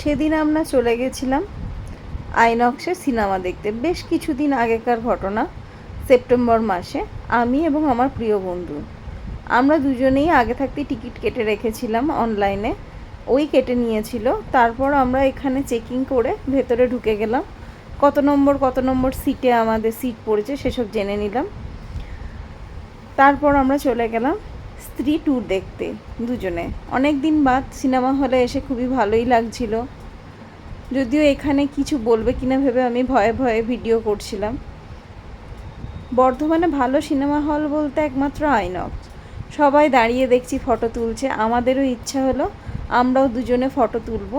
সেদিন আমরা চলে গেছিলাম আইনক্সে সিনেমা দেখতে। বেশ কিছুদিন আগেকার ঘটনা, সেপ্টেম্বর মাসে, আমি এবং আমার প্রিয় বন্ধু। আমরা দুজনেই আগে থাকতেই টিকিট কেটে রেখেছিলাম অনলাইনে। ওই কেটে নিয়েছিল। তারপর আমরা এখানে চেকিং করে ভেতরে ঢুকে গেলাম। কত নম্বর কত নম্বর সিটে আমাদের সিট পড়েছে সেসব জেনে নিলাম। তারপর আমরা চলে গেলাম স্ত্রী ট্যুর দেখতে দুজনে। অনেক দিন বাদ সিনেমা হলে এসে খুবই ভালোই লাগছিল। যদিও এখানে কিছু বলবে কিনা ভেবে আমি ভয়ে ভয়ে ভিডিও করছিলাম। বর্ধমানে ভালো সিনেমা হল বলতে একমাত্র আইনক্স সবাই দাঁড়িয়ে দেখছি ফটো তুলছে। আমাদেরও ইচ্ছা হলো আমরাও দুজনে ফটো তুলবো।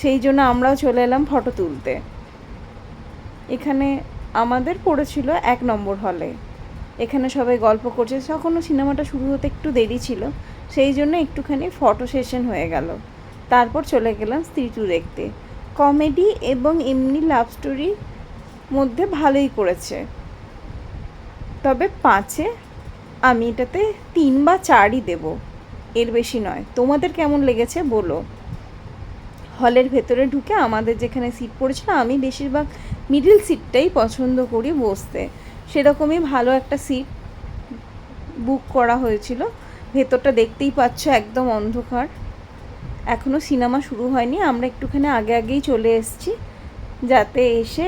সেই জন্য আমরাও চলে এলাম ফটো তুলতে। এখানে আমাদের পড়েছিল এক নম্বর হলে এখানে সবাই গল্প করছে। তখনও সিনেমাটা শুরু হতে একটু দেরি ছিল, সেই জন্য একটুখানি ফটো সেশন হয়ে গেল। তারপর চলে গেলাম স্ত্রী টু দেখতে। কমেডি এবং এমনি লাভ স্টোরি মধ্যে ভালোই করেছে। তবে পাঁচে আমি এটাতে তিন বা চারই দেব। এর বেশি নয়। তোমাদের কেমন লেগেছে বলো। হলের ভেতরে ঢুকে আমাদের যেখানে সিট পড়েছিল, আমি বেশিরভাগ মিডিল সিটটাই পছন্দ করি বসতে। সেরকমই ভালো একটা সিট বুক করা হয়েছিল। ভেতরটা দেখতেই পাচ্ছ একদম অন্ধকার। এখনও সিনেমা শুরু হয়নি, আমরা একটুখানি আগে আগেই চলে এসেছি। যাতে এসে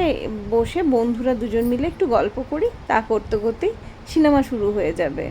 বসে বন্ধুরা দুজন মিলে একটু গল্প করি, তা করতে করতেই সিনেমা শুরু হয়ে যাবে।